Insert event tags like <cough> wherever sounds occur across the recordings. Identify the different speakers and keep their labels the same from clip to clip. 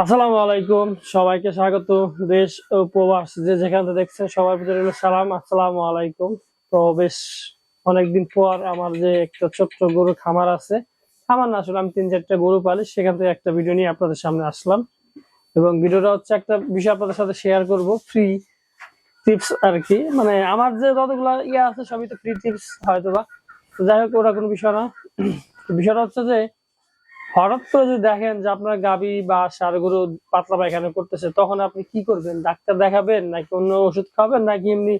Speaker 1: আসসালামু আলাইকুম, সবাইকে স্বাগত। দেশ ও প্রবাস যে যেখান থেকে দেখছেন, সবার ভিতরে সালাম, আসসালামু আলাইকুম। তো বেশ অনেকদিন পর আমার যে একটা ছোট্ট গরু খামার আছে খামার না আসলে আমি তিন চারটা গরু পালি, সেখান থেকে একটা ভিডিও নিয়ে আপনাদের সামনে আসলাম। এবং ভিডিওটা হচ্ছে একটা বিষয় আপনাদের সাথে শেয়ার করব ফ্রি টিপস আর কি। মানে আমার যে যতগুলো ইয়ে আছে, সবই তো ফ্রি টিপস হয়তো বা যাই হোক, ওটা কোনো বিষয় না। বিষয়টা হচ্ছে যে হঠাৎ করে যদি দেখেন যে আপনার গাবি বা গরু পাতলা পায়খানা করতেছে, তখন আপনি কি করবেন? ডাক্তার দেখাবেন নাকি অন্য ওষুধ খাবেন নাকি এমনি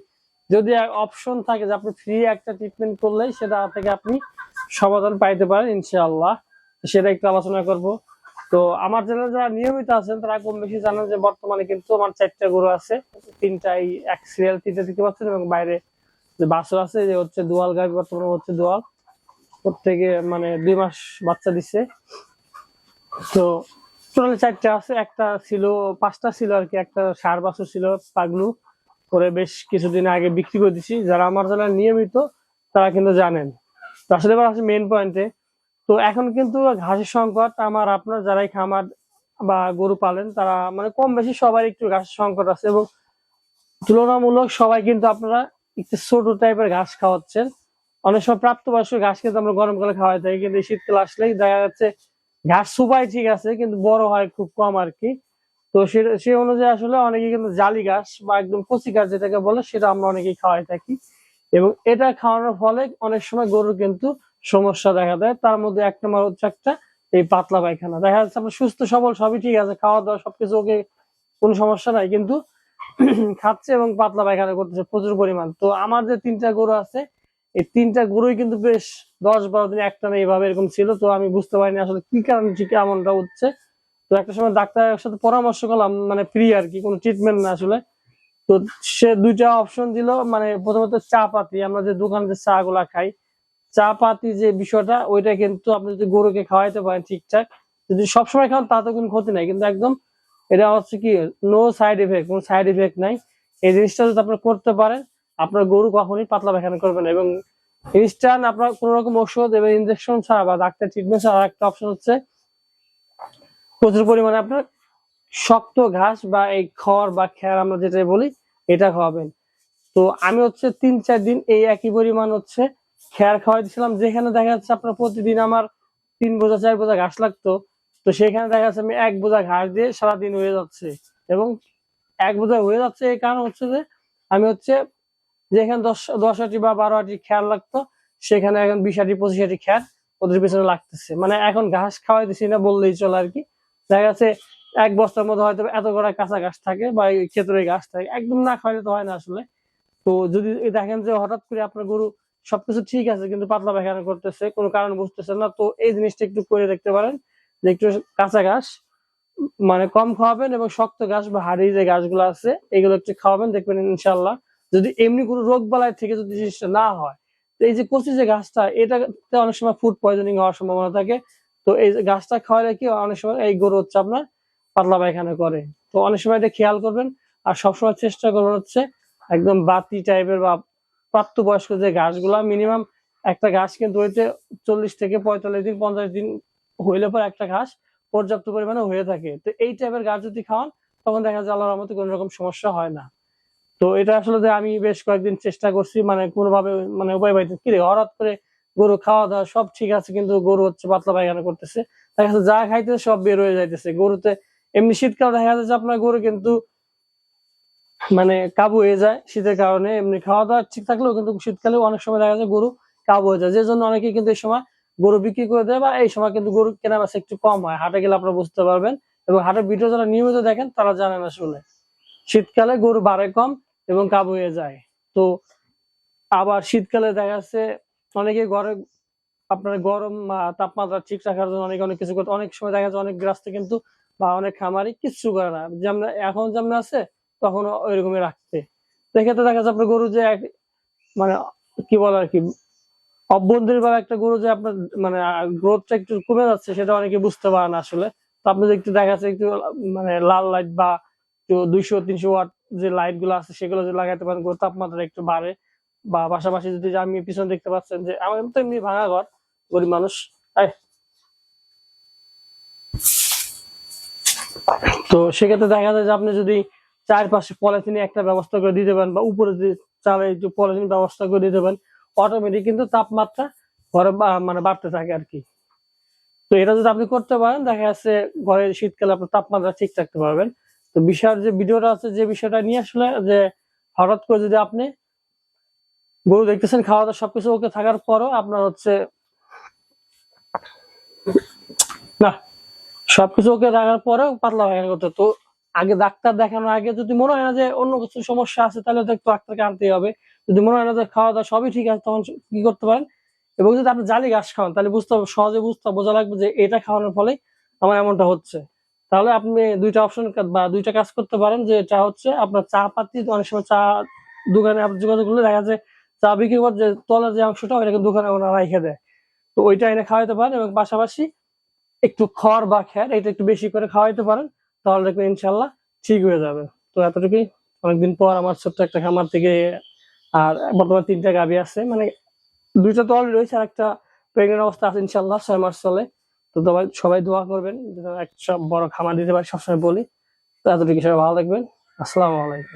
Speaker 1: যদি অপশন থাকে যে আপনি ফ্রি একটা ট্রিটমেন্ট করলেই সেটা থেকে আপনি সমাধান পাইতে পারেন, ইনশাআল্লাহ। সেটা একটু আলোচনা করব। তো আমার চ্যানেলে যারা নিয়মিত আছেন, তারা কম বেশি জানেন যে বর্তমানে কিন্তু আমার চারটা গরু আছে। তিনটাই এক সিরিয়াল তিনটা দিতে পারছেন এবং বাইরে যে বাছর আছে, যে হচ্ছে দোয়াল, গাবি বর্তমানে হচ্ছে দোয়াল। প্রত্যেকে মানে দুই মাস বাচ্চা দিছে। তো টোটাল চারটে আছে, একটা ছিল, পাঁচটা ছিল আর কি, একটা সার বাছর ছিল, পাগলু। করে বেশ কিছুদিন আগে বিক্রি করে দিছি। যারা আমার যারা নিয়মিত, তারা কিন্তু জানেন। তো আসলে এবার আছে মেন পয়েন্টে তো এখন কিন্তু ঘাসের সংকট, আমার আপনার যারাই খামার বা গরু পালেন, তারা মানে কম বেশি সবাই একটু ঘাসের সংকট আছে এবং তুলনামূলক সবাই কিন্তু আপনারা একটু ছোট টাইপের ঘাস খাওয়াচ্ছেন। অনেক সময় প্রাপ্তবয়স্ক ঘাস কিন্তু আমরা গরমকালে খাওয়াই থাকি, কিন্তু শীতকাল আসলেই দেখা যাচ্ছে ঘাস সুপাই ঠিক আছে, কিন্তু বড় হয় খুব কম আর কি তো সে অনুযায়ী আসলে অনেকে কিন্তু জালি ঘাস বা একদম কচি ঘাস যেটাকে বলে সেটা আমরা অনেকেই খাওয়াই থাকি। এবং এটা খাওয়ানোর ফলে অনেক সময় গরুর কিন্তু সমস্যা দেখা দেয়। তার মধ্যে এক নম্বর হচ্ছে একটা এই পাতলা পায়খানা। দেখা যাচ্ছে আপনার সুস্থ, সবল, সবই ঠিক আছে, খাওয়া দাওয়া সবকিছু ওকে, কোনো সমস্যা নাই, কিন্তু <clears throat> খাচ্ছে এবং পাতলা পায়খানা করতেছে প্রচুর পরিমাণ। তো আমার যে তিনটা গরু আছে এই তিনটা গরুই কিন্তু বেশ দশ বারো দিন একটা না এইভাবে এরকম ছিল, তো আমি বুঝতে পারিনি আসলে কি কারণে ঠিক এমনটা হচ্ছে। তো একটা সময় ডাক্তারের সাথে পরামর্শ করলাম মানে ফ্রি আর কি, কোনো ট্রিটমেন্ট না আসলে। তো সে দুইটা অপশন দিল মানে প্রথমত চা পাতি, আমরা যে দোকানে যে চা গুলা খাই, চা পাতি যে বিষয়টা, ওইটা কিন্তু আপনি যদি গরুকে খাওয়াইতে পারেন ঠিকঠাক, যদি সবসময় খাওয়ান তাতে কোনো ক্ষতি নাই, কিন্তু একদম এটা হচ্ছে কি নো সাইড এফেক্ট কোনো সাইড এফেক্ট নাই। এই জিনিসটা যদি আপনি করতে পারেন আপনার গরু কখনোই পাতলা পায়খানা করবে না এবং ইনস্ট্যান্ট আপনার কোন রকম ওষুধ এবং ইনজেকশন ছাড়া বা ডাক্তার ট্রিটমেন্ট ছাড়া একটা অপশন হচ্ছে প্রচুর পরিমাণে আপনার শক্ত ঘাস বা এই খড় বা খ্যার আমরা যেটা বলি, এটা খাওয়াবেন। তো আমি হচ্ছে তিন চার দিন এই একই পরিমাণ হচ্ছে খ্যার খাওয়াই দিয়েছিলাম যেখানে দেখা যাচ্ছে আপনার প্রতিদিন আমার তিন বোঝা, চার বোঝা ঘাস লাগতো। তো সেখানে দেখা যাচ্ছে আমি এক বোঝা ঘাস দিয়ে সারাদিন হয়ে যাচ্ছে এবং এক বোঝা হয়ে যাচ্ছে এই কারণ হচ্ছে যে আমি হচ্ছে যেখানে দশ দশ আটি বা বারো আটি খ্যার লাগতো, সেখানে এখন বিশ আটি পঁচিশ আটি খ্যার ওদের পিছনে লাগতেছে। মানে এখন ঘাস খাওয়াই দিছি না বললেই চলে আর কি। দেখা যাচ্ছে এক বস্তার মধ্যে হয়তো এত করে কাঁচা ঘাস থাকে বা ক্ষেত্রে ঘাস থাকে। একদম না খাওয়াইলে তো হয় না আসলে। তো যদি দেখেন যে হঠাৎ করে আপনার গরু সবকিছু ঠিক আছে, কিন্তু পাতলা পায়খানা করতেছে, কোনো কারণ বুঝতেছে না, তো এই জিনিসটা একটু করে দেখতে পারেন যে একটু কাঁচা ঘাস মানে কম খাওয়াবেন এবং শক্ত ঘাস বা হাড়ি যে ঘাসগুলো আছে, এগুলো একটু খাওয়াবেন, দেখবেন ইনশাল্লাহ যদি এমনি কোনো রোগ বালাই থেকে যদি জিনিসটা না হয়, তো এই যে কচি যে ঘাসটা এটাতে অনেক সময় ফুড পয়জনিং হওয়ার সম্ভাবনা থাকে। তো এই ঘাসটা খাওয়ালে কি অনেক সময় এই গরু হচ্ছে আপনার পাতলা পায়খানা করে। তো অনেক সময় এটা খেয়াল করবেন আর সবসময় চেষ্টা করবেন হচ্ছে একদম বাতি টাইপের বা প্রাপ্তবয়স্ক যে ঘাসগুলা মিনিমাম একটা গাছ কিন্তু হইতে চল্লিশ থেকে পঁয়তাল্লিশ দিন, পঞ্চাশ দিন হইলে পর একটা ঘাস পর্যাপ্ত পরিমাণে হয়ে থাকে। তো এই টাইপের গাছ যদি খাওয়ান, তখন দেখা যায় আল্লাহর রহমতে কোনো রকম সমস্যা হয় না। তো এটা আসলে যে আমি বেশ কয়েকদিন চেষ্টা করছি মানে কোনোভাবে মানে উপায় পাইতে কি রে, হঠাৎ করে গরু খাওয়া দাওয়া সব ঠিক আছে, কিন্তু গরু হচ্ছে পাতলা পায়খানা করতেছে। দেখা যাচ্ছে যা খাইতেছে সব বের হয়ে যাইতেছে। গরুতে এমনি শীতকাল দেখা যাচ্ছে আপনার গরু কিন্তু মানে কাবু হয়ে যায় শীতের কারণে। এমনি খাওয়া দাওয়া ঠিক থাকলেও কিন্তু শীতকালে অনেক সময় দেখা যায় গরু কাবু হয়ে যায়। যে জন্য অনেকে কিন্তু এই সময় গরু বিক্রি করে দেয় বা এই সময় কিন্তু গরু কেনা বেচা একটু কম হয়। হাটে গেলে আপনারা বুঝতে পারবেন। এবং হাটের ভিডিও যারা নিয়মিত দেখেন, তারা জানেন আসলে। শীতকালে গরু বাড়ে কম এবং কাবু হয়ে যায়। তো আবার শীতকালে দেখা যাচ্ছে অনেকে ঘরে আপনার গরম তাপমাত্রা ঠিক রাখার জন্য অনেকে অনেক কিছু করতে, অনেক সময় দেখা যাচ্ছে অনেক গ্রাস্তে কিন্তু বা অনেক খামারি কিচ্ছু করে না। যেমন এখন যেমন আছে তখন ওই রকমই রাখতে। তো এক্ষেত্রে দেখা যাচ্ছে আপনার গরু যে এক মানে কি বলে আর কি অভ্যন্তরীণ ভাবে একটা গরু যে আপনার মানে গ্রোথটা একটু কমে যাচ্ছে, সেটা অনেকে বুঝতে পারে না আসলে। তো আপনি একটু দেখা যাচ্ছে একটু মানে লাল লাইট বা একটু দুইশো, তিনশো ওয়াট যে লাইটগুলো আছে, সেগুলো যদি লাগাতে পারেন তাপমাত্রা একটু বাড়ে। বা পাশাপাশি যদি আমি পিছনে দেখতে পাচ্ছেন যে, আমার তো এমনি ভাঙা ঘর, গরিব মানুষ। তো সেক্ষেত্রে দেখা যায় যে আপনি যদি চারপাশে পলিথিনে একটা ব্যবস্থা করে দিতে পারেন, বা উপরে যে চালে একটু পলিথিন ব্যবস্থা করে দিতে পারেন অটোমেটিক কিন্তু তাপমাত্রা ঘরে মানে বাড়তে থাকে আর কি। তো এটা যদি আপনি করতে পারেন, দেখা যাচ্ছে ঘরে শীতকালে আপনার তাপমাত্রা ঠিক রাখতে পারবেন। তো বিষয়ের যে ভিডিওটা আছে যে বিষয়টা নিয়ে আসলে যে হঠাৎ করে যদি আপনি গরু দেখতেছেন খাওয়া দাওয়া সবকিছু ওকে থাকার পরও আপনার হচ্ছে না সবকিছু ওকে রাখার পরেও পাতলা পায়খানা করতে তো আগে ডাক্তার দেখানোর আগে যদি মনে হয় না যে অন্য কিছু সমস্যা আছে তাহলে তো একটু ডাক্তারকে আনতেই হবে। যদি মনে হয় না যে খাওয়া দাওয়া সবই ঠিক আছে তখন কি করতে পারেন? এবং যদি আপনি জালি ঘাস খাওয়ান তাহলে বুঝতে হবে সহজে বুঝতে হবে, বোঝা লাগবে যে এটা খাওয়ানোর ফলে আমার এমনটা হচ্ছে। তাহলে আপনি দুইটা অপশন বা দুইটা কাজ করতে পারেন যে এটা হচ্ছে আপনার চা পাতি, অনেক সময় চা দোকানে যোগাযোগ করলে দেখা যায় চা বিক্রি করার যে তলের যে অংশটা, ওইটাকে দোকানে ওনারা রেখে দেয়। তো ওইটা এনে খাওয়াইতে পারেন এবং পাশাপাশি একটু খড় বা খ্যার এটা একটু বেশি করে খাওয়াইতে পারেন, তাহলে দেখবেন ইনশাল্লাহ ঠিক হয়ে যাবে। তো এতটুকুই। অনেকদিন পর আমার ছোট্ট একটা খামার থেকে, আর বর্তমানে তিনটা গাভী আছে। মানে দুইটা তো অলরেডি রয়েছে, আর একটা প্রেগনেন্ট অবস্থা আছে ইনশাল্লাহ ছয় মাস চলে। তো সবাই সবাই দোয়া করবেন। একটা বড় খামার দিতে পারি, সবসময় বলি। তো এতটুকু সবাই ভালো থাকবেন। আসসালামু আলাইকুম।